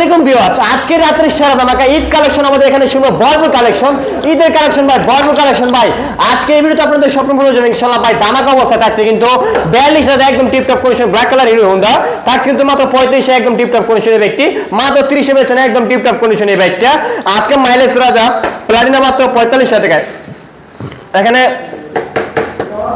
আলাইকুম ভিউয়ার্স। আজকে রাত্রে সেরা ধামাকা ঈদ কালেকশন আমাদের এখানে শুনব ভরপুর কালেকশন। ঈদের কালেকশন ভাই ভরপুর কালেকশন ভাই। আজকে এই ভিডিওতে আপনাদের স্বপ্ন পূরণ যাবে ইনশাআল্লাহ ভাই দামাকা অবস্থা থাকছে কিন্তু বিয়াল্লিশ হাজার একদম tiptop condition black colour Hero Honda থাকছে কিন্তু মাত্র পঁয়ত্রিশে একদম টিপটপ কন্ডিশনের ব্যক্তি মাত্র তিরিশে বেছেন একদম টিপটপ কন্ডিশনের বাইকটা। আজকে মাইলেজ রাজা প্লাটিনা মাত্র পঁয়তাল্লিশ হাজার টাকায়। এখানে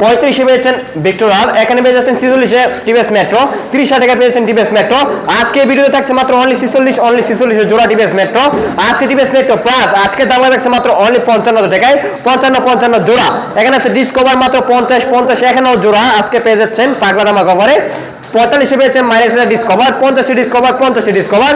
পঁয়ত্রিশে পেয়েছেন ভিক্টোরাল এখানে পেয়ে যাচ্ছেন ছিচল্লিশে টিভিএস মেট্রো, তিরিশ টাকা পেয়েছেন টিভিএস মেট্রো। আজকে ভিডিও থাকছে মাত্র অনলি ছিচল্লিশ অনলি ছিচল্লিশে জোড়া টিভিএস মেট্রো। আজকে টিভিএস মেট্রো প্লাস আজকে দাম থাকছে মাত্র অনলি পঞ্চান্ন টাকায়, পঞ্চান্ন পঞ্চান্ন জোড়া। এখানে আছে ডিসকভার মাত্র পঞ্চাশ পঞ্চাশ, এখানেও জোড়া, আজকে পেয়ে যাচ্ছেন পাগলা দামা কভারে পঁয়তাল্লিশে পেয়েছেন মাইনাস ডিসকভার পঞ্চাশে ডিসকভার পঞ্চাশে ডিসকভার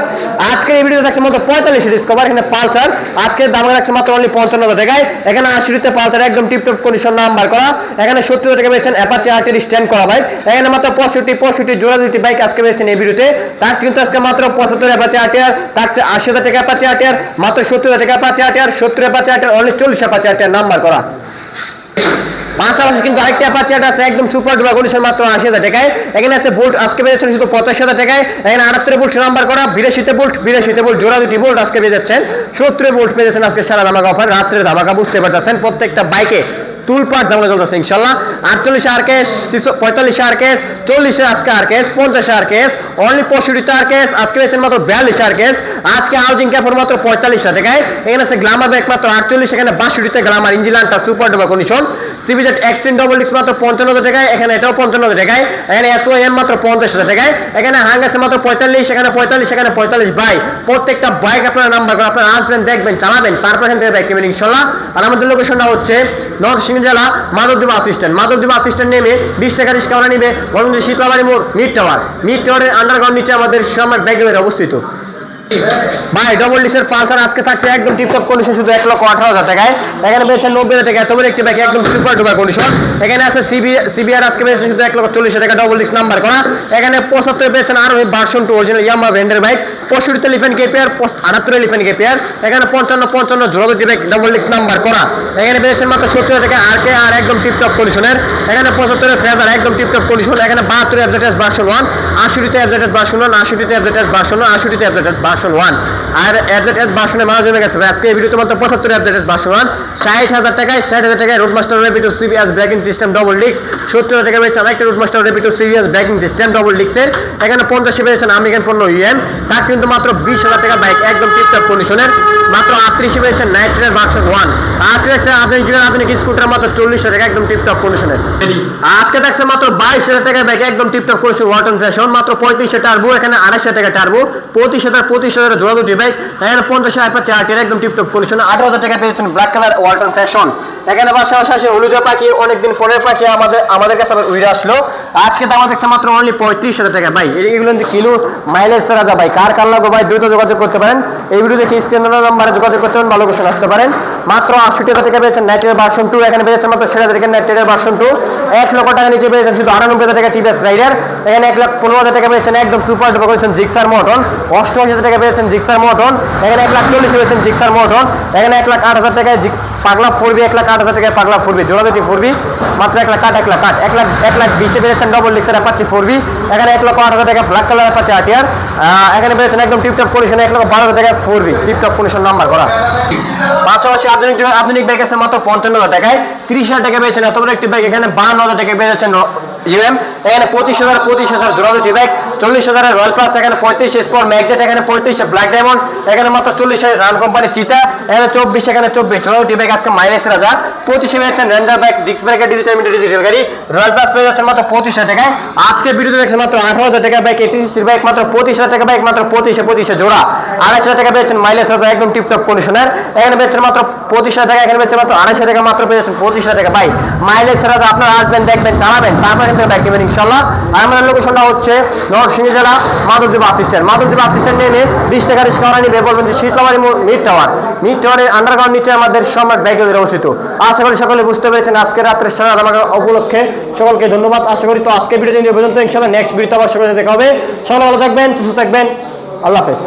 আজকের এই ভিডিও থাকছে মাত্র পঁয়তাল্লিশে ডিসকভার এখানে পালসার। আজকের দাম রাখছে মাত্র অনলি পঞ্চান্ন টাকায়। এখানে আশিতে পালসার একদম টিপটপ কন্ডিশন নাম্বার করা। এখানে সত্তর টাকা পেয়েছেন অ্যাপাচি আর্টের স্ট্যান্ড করা বাইক এখানে মাত্র পঁয়ষট্টি পঁয়ষট্টি জোড়া দুটি বাইক আজকে পেয়েছেন এই ভিডিওতে ট্যাক্স কিন্তু আজকে মাত্র পঁচাত্তর অ্যাপাচি আর্টিয়ার ট্যাক্স আশি হাজার টাকা অ্যাপাচি আর্টিয়ার মাত্র সত্তর টাকা অ্যাপাচি আর্টিয়ার সত্তর অ্যাপাচি আর্টিয়ার অনলি চল্লিশ অ্যাপাচি আর্টিয়ার নাম্বার করা। পাশাপাশি কিন্তু আরেকটা অ্যাপাচি আছে, একদম সুপার ডুবা কন্ডিশন মাত্র আশি হাজার টাকায়। এখানে আছে বোল্ট আজকে যাচ্ছেন শুধু পঁচাশি হাজার টাকায়। এখানে আটাত্তর বোল্ট নাম্বার করা, বিরাশিতে বোল্ট বিরাশিতে বোল্ট জোড়া দুটি বোল্ট আজকে পেয়ে যাচ্ছেন। সত্তরে বোল্ট পেয়ে যাচ্ছেন আজকে সারা ধামাকা অফার রাত্রে ধামাকা বুঝতে পারতেছেন। প্রত্যেকটা বাইকে তুলপাট ধামাকা চলতেছে ইনশাল্লাহ। আটচল্লিশে আর কেস পঁয়তাল্লিশে আর কেস চল্লিশে আজকে আর কেস পঞ্চাশে আর কেস অনলি পঁয়ষট্টিতে আর কেস আজকে পেয়েছেন মাত্র বিয়াল্লিশে আর কেস আজকে হাউজিং ক্যাফর মাত্র পঁয়তাল্লিশ টাকায় এখানে আছে গ্লামার ব্যাগ মাত্র আটচল্লিশ, এখানে বাষট্টিতে গ্লামার ইঞ্জিলানটা সুপার ডুপার কন্ডিশন সিবিজেড এক্সটেন ডবল ডিক্স মাত্র পঞ্চান্ন টাকায় এখানে এটাও পঞ্চান্ন টাকায় এখানে এসও এম মাত্র পঞ্চাশ টাকায় এখানে হাং আছে মাত্র পঁয়তাল্লিশ, এখানে পঁয়তাল্লিশ এখানে পঁয়তাল্লিশ বাই প্রত্যেকটা বাইক আপনারা নাম্বার করে, আপনারা আসবেন, দেখবেন, চালাবেন, তারপর এখান থেকে বাইক নেবেন ইনশাল্লাহ। আর আমাদের লোকেশনটা হচ্ছে নরসিংহ জেলা মাধবদীপ আসিস্ট্যান্ট মাধবদীপ আসিস্ট্যান্ট নেমে বিশ টাকা রিক্সা ভাড়া নিবে বরং যে শীতলাবাড়ি মোড় মিড টাওয়ার। মিড টাওয়ারের আন্ডারগ্রাউন্ড নিচে আমাদের সম্রাট ব্যাগের অবস্থিত। ভাই ডবল ডিসের পালসার আজকে থাকছে একদম টিপটপ কন্ডিশন শুধু এক লক্ষ আঠারো হাজার টাকায়। এখানে পেয়েছেন নব্বই হাজার টাকা তোমার একটি ব্যাগ একদম সুপার ডুপার কন্ডিশন এখানে আছে সিবি সিবিআর আজকে পেয়েছেন শুধু এক লক্ষ চল্লিশ টাকা ডবল ডিস নাম্বার করা। এখানে পঁচাত্তর পেয়েছেন আরও ভার্সন টু অরিজিনাল ইয়ামা ব্র্যান্ডের বাইক পঁয়ষট্টিতে লিফেন কেপিয়ার আটাত্তরে লিফেন কেপিয়ার এখানে পঞ্চান্ন পঞ্চান্ন দুটি ব্যাগ ডবল ডিস নাম্বার করা। এখানে পেয়েছেন মাত্র সত্তর টাকা আর কে আর একদম টিপটপ কন্ডিশনের এখানে পঁচাত্তরের ফেজার একদম টিপটপ কন্ডিশন এখানে বাহাত্তর অ্যাভরেজ ভার্সন ওয়ান আশিটিতে অ্যাভরেজ ভার্সন ওয়ান আশিটিতে অ্যাভরেজ ভার্সন ওয়ান আশিটিতে অ্যাভরেজ ভার্সন ওয়ান আর অ্যাডভার্টাইজ ভার্সনে মারা জমে গেছে। আজকে এই ভিডিওতে মাত্র পঁচাত্তর অ্যাডভার্টাইজ ভার্সন ওয়ান ষাট হাজার টাকায়, ষাট হাজার টাকায় রোড মাস্টার রেপিটো সিবিএস ব্রেকিং সিস্টেম ডবল ডিক্স সত্তর হাজার টাকা পেয়েছেন আরেকটা রোড মাস্টার রেপিটো সিবিএস ব্রেকিং সিস্টেম ডবল ডিক্সের এখানে পঞ্চাশে পেয়েছেন আমেরিকান পণ্য ইউএন ট্যাক্স কিন্তু মাত্র বিশ হাজার টাকা বাইক একদম টিপটপ কন্ডিশনের মাত্র আটত্রিশে পেয়েছেন নাইট্রের ভার্সন ওয়ান আজকে দেখছেন আধুনিক যুগের আধুনিক স্কুটার মাত্র চল্লিশ হাজার টাকা, একদম টিপটপ কন্ডিশনের আজকে দেখছেন মাত্র বাইশ হাজার টাকা বাইক একদম টিপটপ কন্ডিশন ওয়াটন ফ্যাশন মাত্র পঁয়ত্রিশে টার্বো এখানে আড়াইশ টাকা টার্বো পঁচিশ হাজার, পঁচিশ হাজার জোড়া দুটি বাইক এখানে পঞ্চাশ হাজার চারটির একদম টিপটপ কন্ডিশন আঠারো হাজার টাকা পেয়েছেন ব্ল্যাক কালার ওয়ালটন ফ্যাশন এখানে পাশাপাশি হলুদা পাখি, অনেকদিন পরের পাখি আমাদের আমাদের কাছে উইরে আসলো। আজকে দাম দেখছে মাত্র অনলি পঁয়ত্রিশ হাজার টাকা। ভাই এগুলো কিলো মাইলেজ ছাড়া যা ভাই, কার কার লাগো ভাই, দ্রুত যোগাযোগ করতে পারেন। এই ভিডিও দেখে স্ক্রিন নাম্বারে যোগাযোগ করতে পারেন, ভালো কোশ্চেন আসতে পারেন। মাত্র আশি টাকা থেকে পেয়েছেন নাইটের ভার্সন টু এখানে পেয়েছেন মাত্র সেরা থেকে নাইটের ভার্সন টু এক লক্ষ টাকা নিচে পেয়েছেন শুধু আটানব্বই হাজার টাকা টিভিএস রাইডার এখানে এক লাখ পনেরো হাজার টাকা পেয়েছেন একদম সুপার ডুপার করেছেন জিক্সার মটন অষ্টআশি হাজার টাকা পেয়েছেন জিক্সার মটন এখানে এক লাখ চল্লিশ পেয়েছেন জিক্সার মটন এখানে এক লাখ আট হাজার টাকায় পাগলা ফোরবি, এক লাখ আট হাজার টাকায় পাগলা ফোরবি, জোড়া দুটি ফোরবি, মাত্র এক লাখ আট, এক লাখ আট, এক লাখ এক লাখ বিশে পেয়েছেন ডবল লিক্সের অ্যাপাচি ফোরবি, এখানে এক লক্ষ আট হাজার টাকা ব্ল্যাক কালার অ্যাপাচি আটিয়ার এখানে পেয়েছেন একদম টিপটপ কন্ডিশন এক লক্ষ বারো হাজার টাকা ফোরবি টিপটপ কন্ডিশন নাম্বার করা। পাশাপাশি আধুনিক আধুনিক ব্যাগ আছে মাত্র পঞ্চান্ন হাজার টাকায়, তিরিশ হাজার টাকা পেয়েছেন এত বড় একটি ব্যাগ এখানে বান্ন হাজার টাকা পেয়েছেন ইউএম এখানে পঁচিশ হাজার পঁচিশ হাজার জোড়া দুটি ব্যাগ চল্লিশ হাজারের রয়্যাল প্লাস এখানে পঁয়ত্রিশ স্পোর্ট ম্যাগজেট এখানে পঁয়ত্রিশে ব্ল্যাক ডায়মন্ড এখানে মাত্র চল্লিশ রান কোম্পানির চিতা এখানে চব্বিশ এখানে চব্বিশ। দুটি ব্যাগ আজকে মাইনাস রাজা পঁচিশে পেয়েছেন রেঞ্জার ব্যাগ ডিস্ক ব্রেকের ডিজিটাল মিটার ডিজিটাল গাড়ি। রয়্যাল প্লাস পেয়ে যাচ্ছেন মাত্র পঁচিশ হাজার টাকায়। আজকে ভিডিওতে দেখছেন মাত্র আঠারো হাজার টাকা ব্যাগ এটিসির ব্যাগ মাত্র পঁচিশ হাজার টাকা ব্যাগ মাত্র পঁচিশে পঁচিশে জোড়া। আড়াইশ হাজার টাকা পেয়েছেন মাইলেজ রাজা একদম টিপটপ কন্ডিশনের এখানে পেয়েছেন মাত্র পঁচিশ হাজার টাকা, এখানে পেয়েছেন মাত্র আড়াইশো টাকা, মাত্র পেয়েছেন পঁচিশ হাজার টাকা ভাই মাইলেজ ছাড়া আপনারা আসবেন, দেখবেন, চালাবেন। তারপরে কিন্তু ব্যাগ দেবেন ইনশাল্লাহ। আর আমাদের লোকেশনটা হচ্ছে নরসিংহ জেলা মাধবদ্বীপ আসিস্ট্যান্ট মাধবদ্বীপ আসিস্ট্যান্ট নেমে বিশ টাকা রিক্সা নিবে। বলবেন যে শীতলাবাড়ি মিড টাওয়ার। মিড টাওয়ারের আন্ডারগ্রাউন্ড নিচে আমাদের সম্রাট ব্যাগের অবস্থিত। আশা করি সকলে বুঝতে পেরেছেন আজকে রাত্রে সারা আমাকে উপলক্ষে। সকলকে ধন্যবাদ। আশা করি তো আজকে ভিডিও পর্যন্ত ইনশাল্লাহ নেক্সট ভিডিওতে আবার সকলে দেখা হবে। সকলে ভালো থাকবেন, সুস্থ থাকবেন। আল্লাহ হাফেজ।